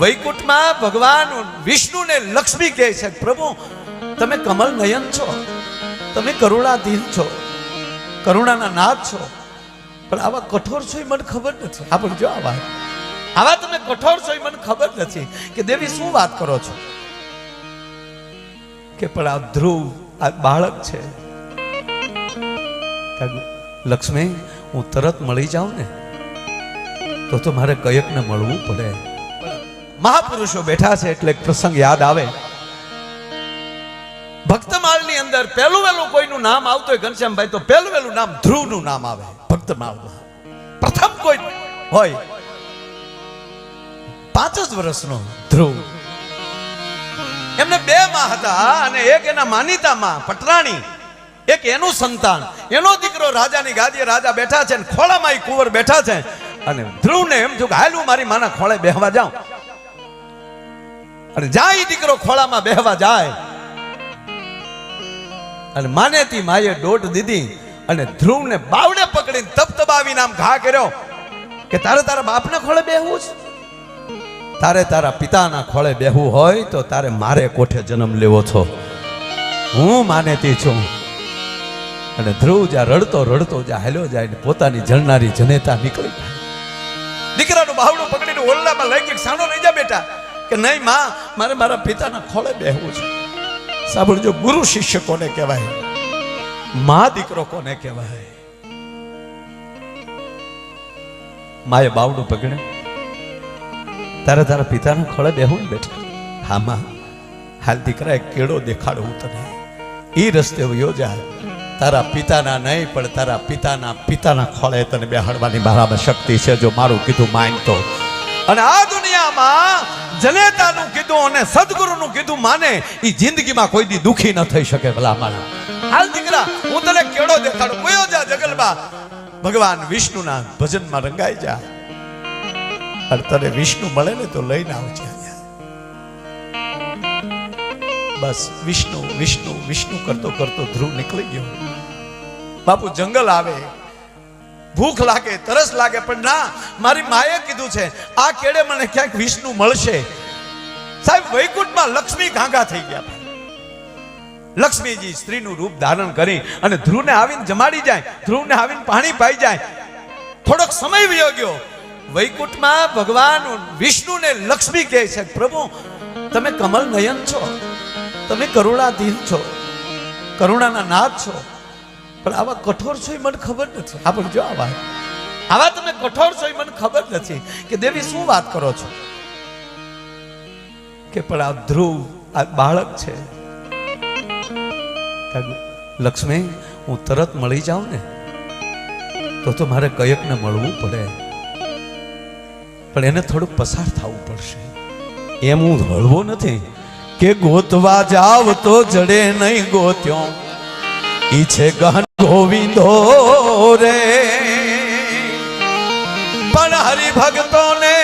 વૈકુંઠમાં ભગવાન વિષ્ણુને લક્ષ્મી કહે છે, પ્રભુ, તમે કમલ નયન છો. તમે કરુણાધીન છો. કરુણાના નાથ છો. પણ આવા કઠોર છો એ મને ખબર નથી. આપણે પણ જો આ વાત. આવા તમે કઠોર છો એ મને ખબર નથી કે દેવી શું વાત કરો છો? કે પણ આ ધ્રુવ, આ બાળક છે. લક્ષ્મી, હું તરત મળી જાઉં ને? તો તો મારે કયકને મળવું પડે. મહાપુરુષો બેઠા છે એટલે પ્રસંગ યાદ આવે. ભક્તમાળની અંદર પહેલું વહેલું કોઈનું નામ આવતું હોય ઘનશ્યામભાઈ, તો પહેલું વહેલું નામ ધ્રુવનું નામ આવે. ભક્તમાળમાં પ્રથમ કોઈ હોય પાંચ જ વર્ષનો ધ્રુવ. એમને બે માં હતા અને એક એના માનીતા માં પટરાણી, એક એનું સંતાન. એનો દીકરો રાજાની ગાદીએ રાજા બેઠા છે ખોળામાં એ કુંવર બેઠા છે. અને ધ્રુવને એમ થયું કે હાલ મારી માના ખોળે બેહવા જાઉં. અને જાય દીકરો ખોળામાં બેહવા જાય. અને માનેતી માએ દોટ દીધી અને ધ્રુવને બાવડે પકડીને તપતબાવીને આમ ઘા કર્યો કે તારે તારા બાપને ખોળે બેહવું છે? તારે તારા પિતાના ખોળે બેહવું હોય તો તારે મારે કોઠે જન્મ લેવો છો? હું માનેતી છું. અને ધ્રુવ જ્યાં રડતો રડતો જ્યાં હેલો જાય ને પોતાની જણનારી જનેતા નીકળી દીકરાનું બાવડું પકડીને ઓરડામાં લઈ ગઈ સાણો નહીં જા બેટા. કે નહીં, માં, મારે મારા પિતાના ખોળે બેહવું છે. સાંભળજો, ગુરુ શિષ્ય કોને કહેવાય? મા દીકરો કોને કહેવાય? માએ બાવડું પકડે. તારે તારા પિતાના ખોળે બેહવું ને બેટા? હા, માં. હાલ દીકરા એક કેળો દેખાડું તને. એ રસ્તે યોજા તારા પિતાના નહીં, પણ તારા પિતાના પિતાના ખોળે તને બેહાડવાની મારામાં શક્તિ છે, જો મારું કીધું માનતો. અને આ દુનિયામાં જનેતાનું કીધું અને સદગુરુનું કીધું માને એ જિંદગીમાં કોઈ દી દુખી ન થઈ શકે ભલા મારા. હાલ દીકરા, હું તને કેળો દેખાડું. કયો જા જગલમાં. ભગવાન વિષ્ણુના ભજનમાં રંગાઈ જા. અને તને વિષ્ણુ મળે ને તો લઈને આવજે બસ, વિષ્ણુ વિષ્ણુ વિષ્ણુ કરતો કરતો ધ્રુવ નીકળી ગયો. બાપુ, જંગલ આવે. ભૂખ લાગે, તરસ લાગે, પણ ના, મારી માએ કીધું છે, આ કેડે મને ક્યાંક વિષ્ણુ મળશે. સાહેબ, વૈકુંઠમાં લક્ષ્મી ઘાંઘા થઈ ગયા. લક્ષ્મીજી સ્ત્રીનું રૂપ ધારણ કરી અને ધ્રુવને આવીને જમાડી જાય, ધ્રુવને આવીને પાણી પાઈ જાય. થોડોક સમય વયો ગયો. વૈકુંઠમાં ભગવાન વિષ્ણુને લક્ષ્મી કહે છે, પ્રભુ, તમે કમલ નયન છો. તમે કરુણાધીન છો. કરુણાના નાથ છો. પણ આવા કઠોર છો મને ખબર નથી. આપણે જો આવા આવા તમે કઠોર છો મને ખબર નથી કે દેવી શું વાત કરો છો? કે પણ આ ધ્રુવ, આ બાળક છે. લક્ષ્મી, હું તરત મળી જાઉં ને, તો તો મારે કયકને મળવું પડે. પણ એને થોડુંક પસાર થવું પડશે. એમ હું હળવો નથી કે ગોતવા જાવ તો જડે નહીં ગોત્યો. ઈ છે ગહન ગોવિંદો રે. પણ હરિભક્તોને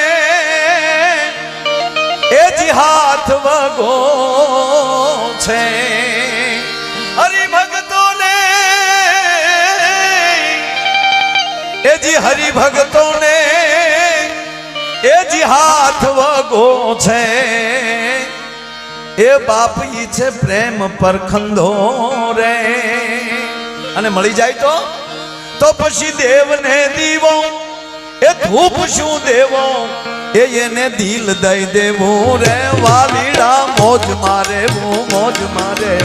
એ જ હાથ વગો છે. હરિભક્તોને એ જ હરિભક્તો ને એ જ હાથ વગો છે. એ બાપ ઈ છે પ્રેમ પર ખંધો રે. અને મળી જાય તો? તો પછી દેવને દીવો, એ ધૂપ શું દેવો? એ એને દિલ દઈ દેવું રે, વાલીડા, મોજ મારે હું મોજ મારે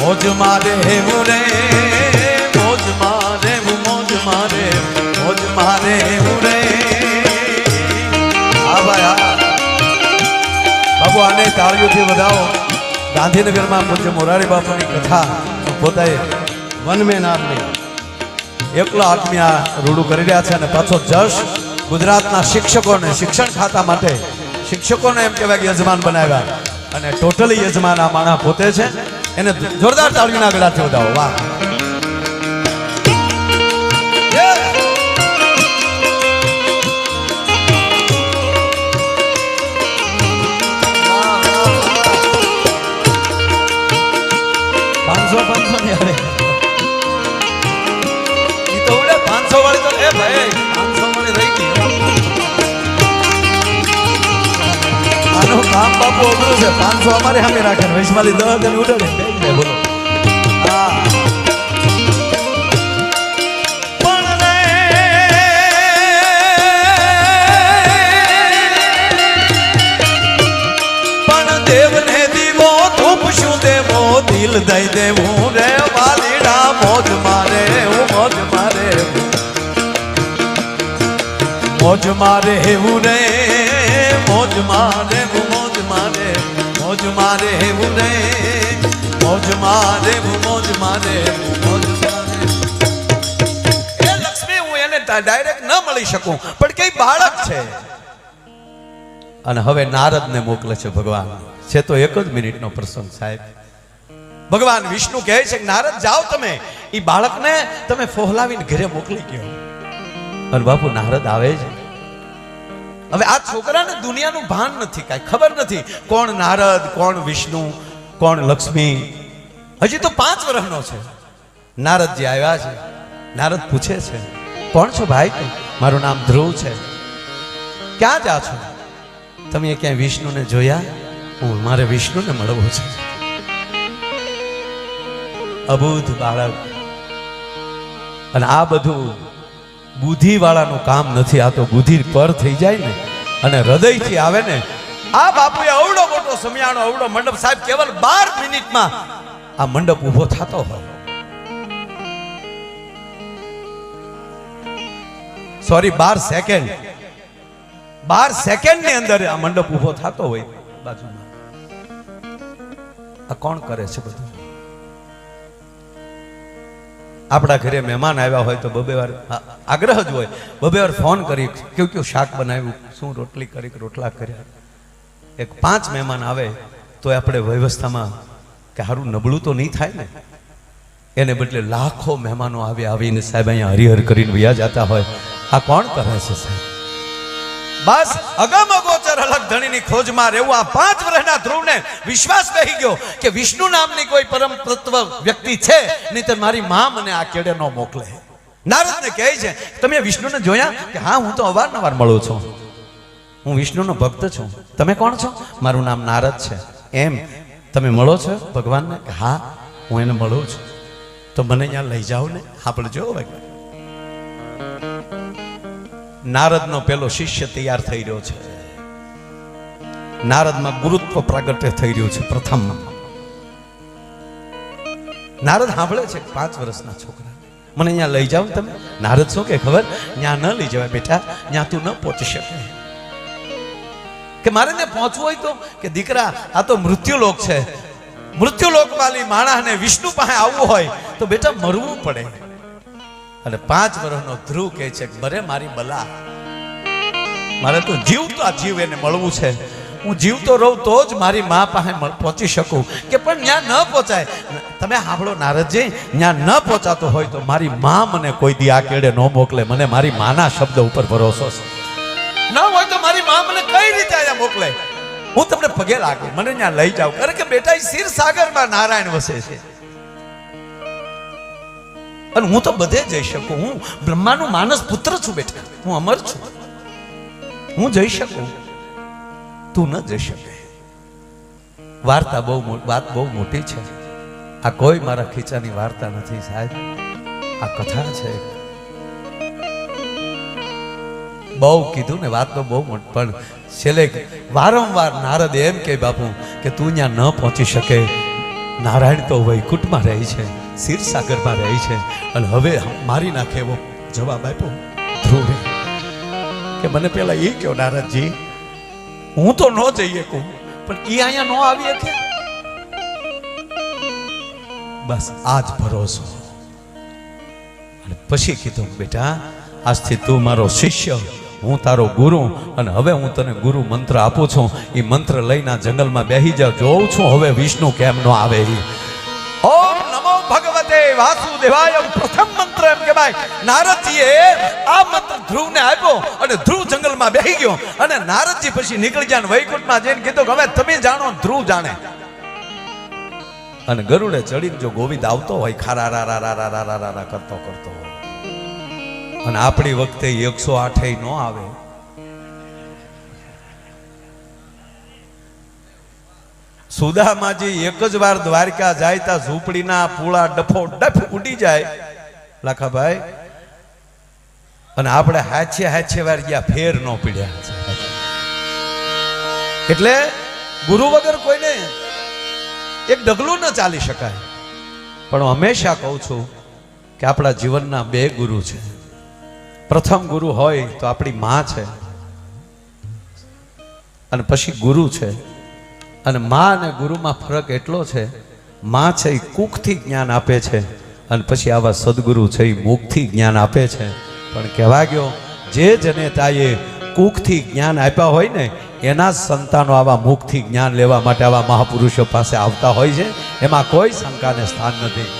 મોજ મારે હું રે, મોજ મારે હું મોજ મારે મોજ મારે હું રે. હા ભાઈ, હા. તાળીઓથી વધાવો. ગાંધીનગરમાં પૂજ્ય મોરારી બાપુની કથા પોતાએ વનમેન આપની એકલો આત્મી આ રૂડું કરી રહ્યા છે અને પાછો જશ ગુજરાતના શિક્ષકોને શિક્ષણ ખાતા માટે શિક્ષકોને એમ કહેવાય કે યજમાન બનાવ્યા અને ટોટલી યજમાન આ માણા પોતે છે. એને જોરદાર તાળીના ગળાથી વધાવો. વાહ. કામ બાપુ અઘરું છે. પાંચસો અમારે સામે રાખે. ને. વૈશ્વાલી દસ તમે ઉડાડે બોલો દિલ દઈ દેવું રે, વાલીડા, મોજ મારે, હું મોજ મારે. મોજ મારે એવું રે, મોજ મારે હું મોજ મારે રે મોજ મારે હું, મોજ એને ડાયરેક્ટ ન મળી શકું. પણ કઈ બાળક છે. અને હવે નારદને મોકલે છે ભગવાન. છે તો એક જ મિનિટનો પ્રસંગ સાહેબ. ભગવાન વિષ્ણુ કહે છે કે, નારદ, જાઓ તમે. એ બાળકને તમે ફોહલાવીને ઘરે મોકલી ગયો અને બાપુ, નારદ આવે છે હવે આ છોકરાને દુનિયાનું ભાન નથી કાંઈ, ખબર નથી કોણ નારદ, કોણ વિષ્ણુ, કોણ લક્ષ્મી. હજી તો પાંચ વર્ષનો છે. નારદજી આવ્યા છે. નારદ પૂછે છે, કોણ છો ભાઈ મારું નામ ધ્રુવ છે. ક્યાં જા છો? તમે ક્યાંય વિષ્ણુને જોયા? હું મારે વિષ્ણુને મળવું છે. અબુધ બાળક. અને આ બધું બુદ્ધિ વાળાનું કામ નથી. આ તો બુદ્ધિ પર થઈ જાય ને. અને હૃદયથી આવે ને. આ બાપુએ અવડો મોટો સમિયાણો અવડો મંડપ. સાહેબ, કેવલ બાર મિનિટમાં આ મંડપ ઊભો થતો હોય. સોરી બાર સેકન્ડ બાર સેકન્ડની અંદર આ મંડપ ઊભો થતો હોય બાજુમાં. આ કોણ કરે છે બધું? આપણા ઘરે મહેમાન આવ્યા હોય તો બબે વાર આગ્રહ જ હોય. બબે વાર ફોન કરી કેવું કેવું શાક બનાવ્યું? શું રોટલી કરી, રોટલા કર્યા? એક પાંચ મહેમાન આવે તો આપણે વ્યવસ્થામાં કે સારું નબળું તો નહીં થાય ને? એને બદલે લાખો મહેમાનો આવે આવીને સાહેબ અહીંયા હરિહર કરીને વ્યા જતા હોય. આ કોણ કરે છે સાહેબ? બસ અગમ અગોચર અલગ ધણીની ખોજમાં રહેવું. આ પાંચ વર્ષના ધ્રુવને વિશ્વાસ બેહી ગયો કે વિષ્ણુ નામની કોઈ પરમ તત્વ વ્યક્તિ છે, નહીંતર મારી મા મને આ કેડે ન મોકલે. નારદને કહે છે, તમે વિષ્ણુને જોયા કે હા, હું તો અવારનવાર મળું છું. હું વિષ્ણુનો ભક્ત છું. તમે કોણ છો? મારું નામ નારદ છે. એમ? તમે મળો છો ભગવાનને? કે હા, હું એને મળું છું. તો મને અહીંયા લઈ જાઓ ને, આપણે જો ભાઈ નારદનો પેલો શિષ્ય તૈયાર થઈ રહ્યો છે. નારદમાં ગુરુત્વ પ્રાગટ્ય થઈ રહ્યું છે પ્રથમમાં. નારદ સાંભળે છે પાંચ વર્ષના છોકરા. મને અહીંયા લઈ જાઓ તમે. નારદ શું કે ખબર? ત્યાં ન લઈ જવાય બેટા. ત્યાં તું ન પહોંચી શકે. કે મારે ને પહોંચવું હોય તો? કે દીકરા, આ તો મૃત્યુલોક છે. મૃત્યુલોક વાલી માણસને વિષ્ણુ પાસે આવવું હોય તો બેટા મરવું પડે. અને પાંચ વર્ષનો ધ્રુવ કહે છે કે બરે મારી બલા. મારે તો જીવતો આ જીવ એને મળવું છે. હું જીવતો રહું તો જ મારી મા પાસે પહોંચી શકું. કે પણ ત્યાં ન પહોંચાય. તમે સાંભળો નારદજી ત્યાં ન પહોંચાતો હોય તો મારી મા મને કોઈ દી આ કેડે ન મોકલે. મને મારી માના શબ્દ ઉપર ભરોસો છે. ન હોય તો મારી મા મને કઈ રીતે અહીંયા મોકલે? હું તમને પગે લાગે. મને ત્યાં લઈ જાઉં. કારણ કે બેટા ક્ષીર સાગરમાં નારાયણ વસે છે. અને હું તો બધે જઈ શકું. હું બ્રહ્માનું માનસ પુત્ર છું બેટા. હું અમર છું. હું જઈ શકું. તું ન જઈ શકે. વાર્તા બહુ વાત બહુ મોટી છે. આ કોઈ મારા ખીચાની વાર્તા નથી સાહેબ. આ કથા છે બહુ કીધું ને વાત તો બહુ મોટ, પણ છેલ્લે વારંવાર નારદ એમ કે બાપુ, કે તું ત્યાં ન પહોંચી શકે. નારાયણ તો વૈકુંઠમાં રહે છે ક્ષીરસાગરમાં રહે છે. અને હવે મારી નાખે એવો જવાબ આપ્યો ધ્રુવે. કે મને પેલા એ કહો નારદજી હું તો ન જઈએ કહું પણ એ અહીંયા ન આવી કે બસ, આ ભરોસો. અને પછી કીધું, બેટા, આજથી તું મારો શિષ્ય, હું તારો ગુરુ, અને હવે હું તને ગુરુ મંત્ર આપું છું. એ મંત્ર લઈને જંગલમાં બેસી જાઉં જોઉં છું હવે વિષ્ણુ કેમ નો આવે ઈ. તે વાસુદેવાય પ્રથમ મંત્ર એમ કહેવાય નારદજીએ આ મંત્ર ધ્રુવને આપ્યો અને ધ્રુવ જંગલમાં બેહી ગયો અને નારદજી પછી નીકળી ગયા વૈકુંઠમાં જઈને કીધું કે હવે તમે જાણો ધ્રુવ જાણે. અને ગરુડે ચડીને જો ગોવિંદ આવતો હોય ખારા રા રા રા રા રા રા કરતો કરતો અને આપણી વખતે એકસો આઠે ન આવે. સુદામાજી એક જ વાર દ્વારકા જાય તા, ઝૂંપડીના પૂળા ડફો ડફ ઉડી જાય. લાખાભાઈ અને આપણે હાચે હાચે વાર ગયા, ફેર ન પીડ્યા એટલે ગુરુ વગર કોઈને એક ડગલું ન ચાલી શકાય. પણ હંમેશા કહું છું કે આપણા જીવનના બે ગુરુ છે. પ્રથમ ગુરુ હોય તો આપણી માં છે. અને પછી ગુરુ છે. અને મા અને ગુરુમાં ફરક એટલો છે, મા છે એ કુકથી જ્ઞાન આપે છે અને પછી આવા સદગુરુ છે એ મુખથી જ્ઞાન આપે છે. પણ કહેવા ગયો, જે જનેતાએ કુકથી જ્ઞાન આપ્યા હોય ને, એના સંતાનો આવા મુખથી જ્ઞાન લેવા માટે આવા મહાપુરુષો પાસે આવતા હોય છે, એમાં કોઈ શંકાને સ્થાન નથી.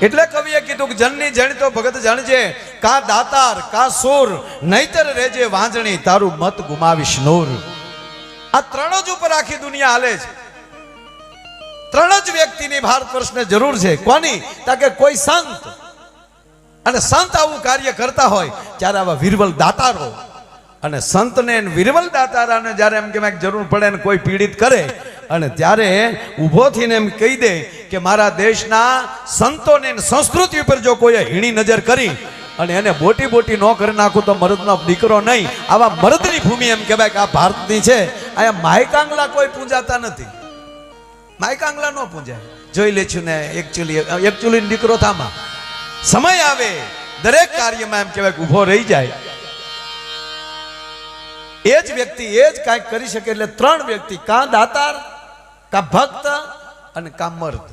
એટલે કવિએ કીધું કે જનની જણ તો ભગત જણજે, કા દાતાર, કા સુર, નહીતર રેજે વાંજણી, તારું મત ગુમાવીશ નૂર. આ ત્રણ જ ઉપર આખી દુનિયા હાલે છે. ત્રણ જ વ્યક્તિની ભારત વર્ષને જરૂર છે. કોની? તાકે કોઈ સંત. અને સંત આવું કાર્ય કરતા હોય ત્યારે આવા વિરવલ દાતારો. અને સંતને વિરવલ દાતારાને જ્યારે એમ કે જરૂર પડે ને કોઈ પીડિત કરે, અને ત્યારે ઊભો થઈને એમ કહી દે કે મારા દેશના સંતોને સંસ્કૃતિ ઉપર જો કોઈ હીણી નજર કરી અને એને બોટી બોટી ન કરી નાખું તો મરદનો દીકરો નહીં. આવા મરદની ભૂમિ એમ કહેવાય કે આ ભારતની છે. અહીંયા માયકાંગલા કોઈ પૂજાતા નથી. માયકાંગલા ન પૂંજાય. જોઈ લેશું ને એકચ્યુઅલી એકચ્યુઅલી દીકરો થામાં. સમય આવે, દરેક કાર્યમાં એમ કહેવાય કે ઊભો રહી જાય. એ જ વ્યક્તિ એ જ કાંઈક કરી શકે એટલે ત્રણ વ્યક્તિ, કાં દાતાર, કા ભક્ત અને કા મર્દ.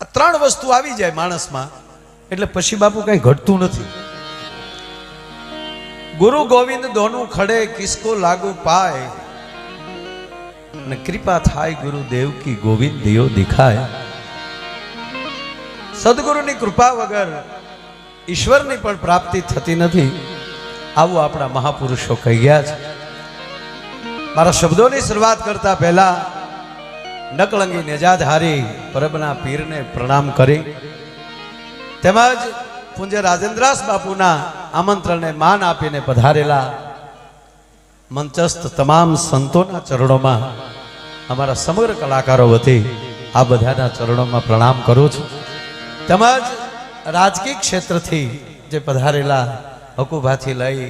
આ ત્રણ વસ્તુ આવી જાય માણસમાં. એટલે પછી બાપુ કઈ ઘટતું નથી. ગુરુ ગોવિંદ દોનું ખડે કિસકો લાગુ પાય. અને કૃપા થાય ગુરુ દેવ કી ગોવિંદ દિયો દિખાય. સદગુરુની કૃપા વગર ઈશ્વરની પણ પ્રાપ્તિ થતી નથી. આવું આપણા મહાપુરુષો કહી ગયા છે. મારા શબ્દોની શરૂઆત કરતા પહેલા નકળંગી નિજાદ હારી પરબના પીરને પ્રણામ કરી. તેમજ પૂજ્ય રાજેન્દ્રાસ બાપુના આમંત્રણને માન આપીને પધારેલા મંચસ્થ તમામ સંતોના ચરણોમાં અમારા સમગ્ર કલાકારો વતી આ બધાના ચરણોમાં પ્રણામ કરું છું. તેમજ રાજકીય ક્ષેત્રથી જે પધારેલા હકુભાથી લઈ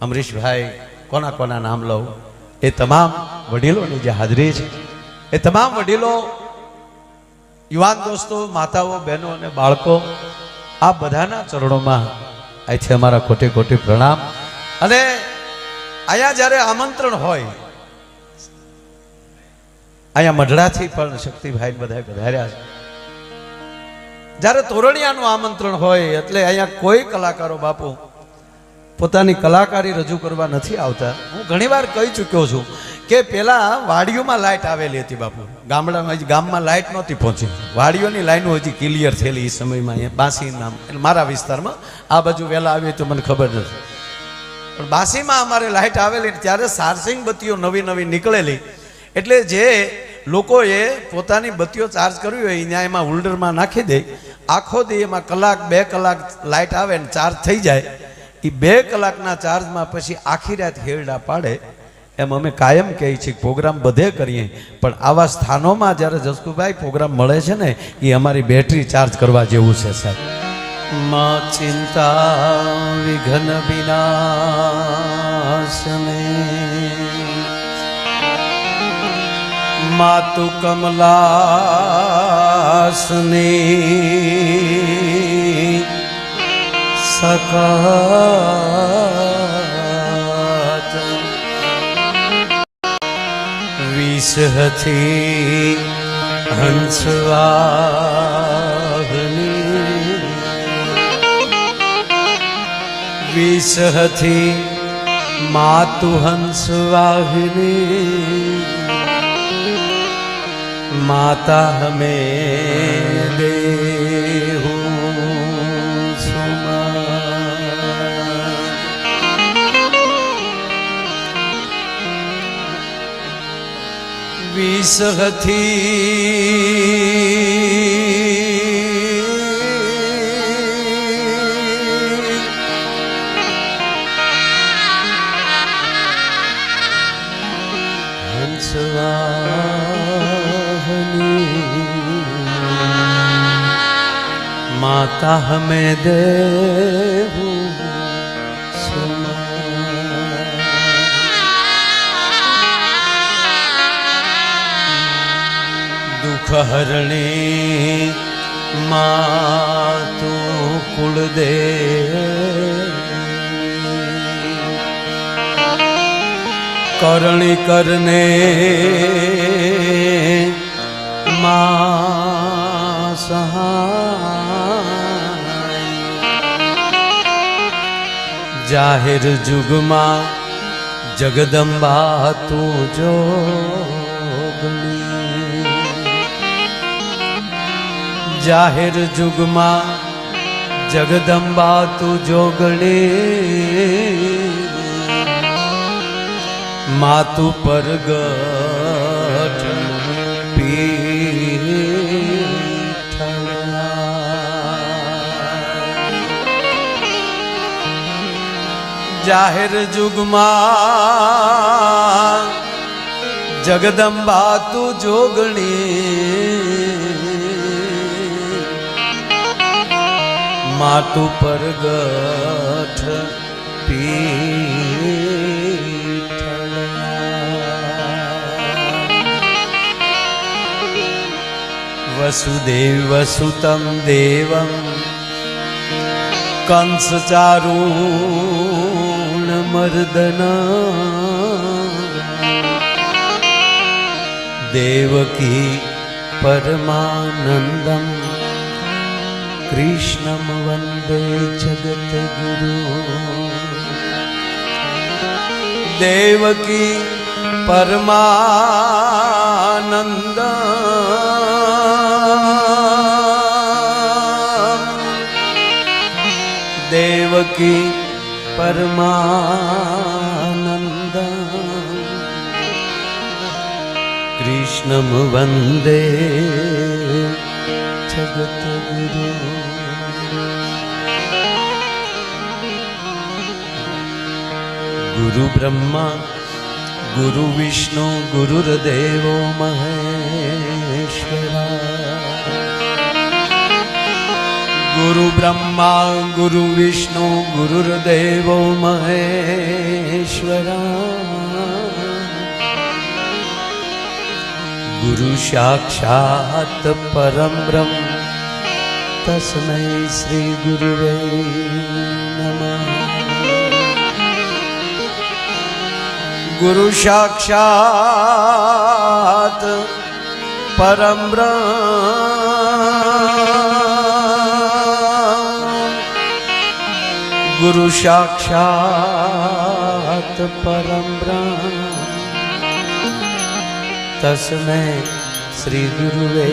અમરીશભાઈ કોના કોના નામ લઉં એ તમામ વડીલોની જે હાજરી છે, એ તમામ વડીલો યુવાન દોસ્તો, માતાઓ, બહેનો અને બાળકો, આ બધાના ચરણોમાં અહીંથી અમારા કોટી કોટી પ્રણામ. અને અહીંયા જ્યારે આમંત્રણ હોય, અહીંયા મઢડાથી પણ શક્તિભાઈ બધા વધાર્યા છે. જ્યારે તોરણિયાનું આમંત્રણ હોય, એટલે અહીંયા કોઈ કલાકારો બાપુ પોતાની કલાકારી રજૂ કરવા નથી આવતા. હું ઘણીવાર કહી ચૂક્યો છું કે પેલા વાડીઓમાં લાઇટ આવેલી હતી બાપુ. ગામડામાં હજી ગામમાં લાઇટ નહોતી પહોંચી. વાડીઓની લાઈનો હજી ક્લિયર થયેલી એ સમયમાં અહીંયા બાસી નામ એટલે મારા વિસ્તારમાં આ બાજુ વહેલા આવી તો મને ખબર નથી. પણ બાસીમાં અમારે લાઇટ આવેલી ત્યારે સારસિંગ બત્તીઓ નવી નવી નીકળેલી. એટલે જે લોકોએ પોતાની બત્તીઓ ચાર્જ કરવી હોય ત્યાં એમાં હોલ્ડરમાં નાખી દે. આખો દી એમાં કલાક, બે કલાક લાઇટ આવે ને ચાર્જ થઈ જાય. એ બે કલાકના ચાર્જમાં પછી આખી રાત હેરડા પાડે. એમ અમે કાયમ કહીએ છીએ પ્રોગ્રામ બધે કરીએ. પણ આવા સ્થાનોમાં જ્યારે જસકુભાઈ પ્રોગ્રામ મળે છે ને, એ અમારી બેટરી ચાર્જ કરવા જેવું છે, સાહેબ. માં ચિંતા વિઘન વિનાશને માતુ કમલાસની સકાત વિષહથી હંસવાહની વિષહથી માતુ હંસવાહિની માતા હમે દેહુ હતી માતા હમે દેવું હરણી માં તું કુળદે કરણી કરને મા સહાય. જાહેર જુગમાં જગદંબા તું જોગની જાહેર જુગમાં જગદંબા તું જોગણી માતું પરગટ પીઠ જાહેર જુગમાં જગદંબા તું જોગણી માતું પરગઠ વસુદેવ વસુતમ દેવમ કંસચારૂણ મર્દન. દેવકી પરમાનંદમ. કૃષ્ણમ વંદે જગતગુરુ દેવકી પરમાનંદ. દેવકી પરમાનંદ. કૃષ્ણમ વંદે જગતગુરુ ગુરુ બ્રહ્મા ગુરુ વિષ્ણુ ગુરુર્દેવો મહેશ્વરા ગુરુ બ્રહ્મા ગુરુ વિષ્ણુ ગુરુર્દેવો મહેશ્વરા ગુરુ સાક્ષાત પરમ બ્રહ્મ તસ્મૈ શ્રી ગુરુવે ગુરુ સાક્ષાત પરમ ગુરુ સાક્ષાત પરમ તસ્મૈ શ્રી ગુરુવે